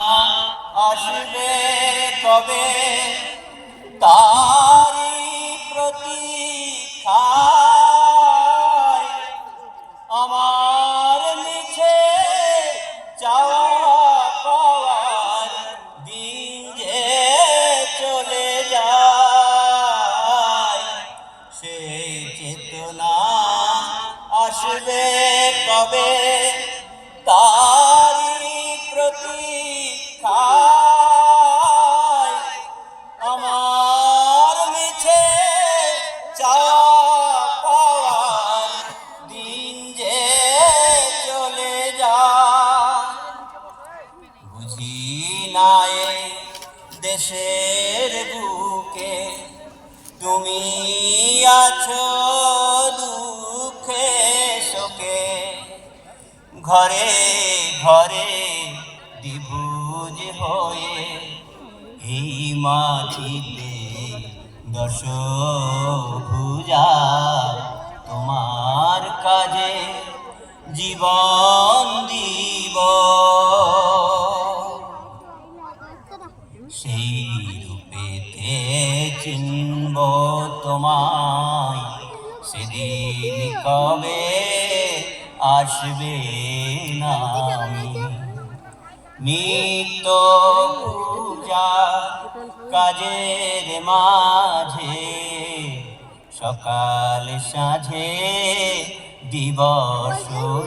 আসবে কবে তারি প্রতীক্ষায় আমার মিছে চাওয়া পাওয়ার দিন যে চলে যায়। সেই চেতনা আসবে কবে তারি পাওয়ার দিন যে চলে নাই দেশের বুকে তুমি আছো দুঃখে শোকে। ঘরে ঘরে দ্বিভুজ হয়ে এই মাটিতে দশ ভুজা তোমার কাজে জীবন দিব। সেই রূপেতে চিনব তোমায়, সেদিন কবে আসবে না নিত্য পূজা কাজের মাঝে, সকাল সাঁঝে দিবস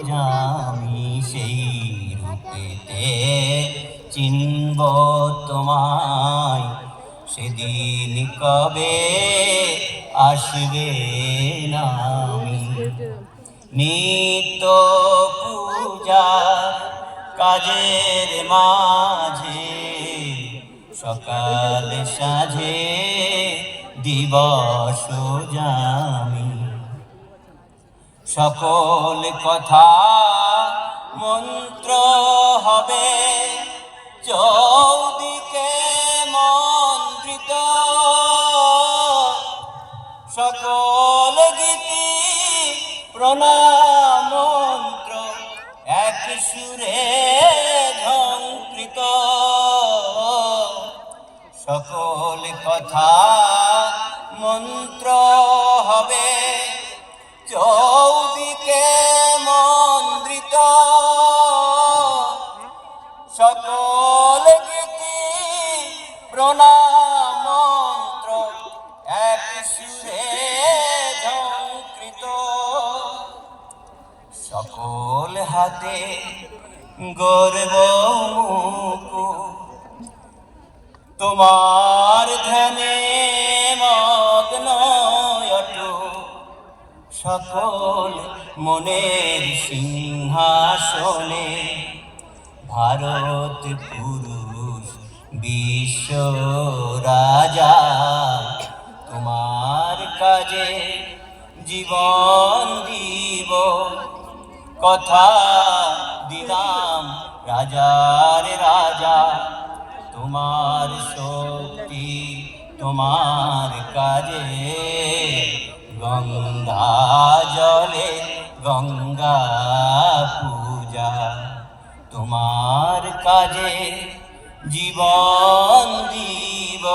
জামি সেই রূপেতে চিনব তোমায়। সেদিন কবে আসবে না নিত্য পূজা কাজের মাঝে সকাল সাঝে দিবস জামি। সকল কথা মন্ত্র হবে, চৌদিকে মন্ত্রিত। সকল গীতি প্রণাম মন্ত্র এক সুরে সকল কথা, মন্ত্র হবে। চৌদিকে মন্ত্রিত সকল গীতি প্রণাম মন্ত্র, এক সকল হাতে গর্ব মুকুট। তোমার ধ্যানে মগ্ন সকল মনের সিংহাসনে ভারত পুরুষ, বিশ্ব রাজা, তোমার কাজে জীবন দিব। কথা দিলাম রাজার রাজা। তোমার শক্তি তোমার কাজে গঙ্গা জলে গঙ্গা পূজা। তোমার কাজে জীবন দিব।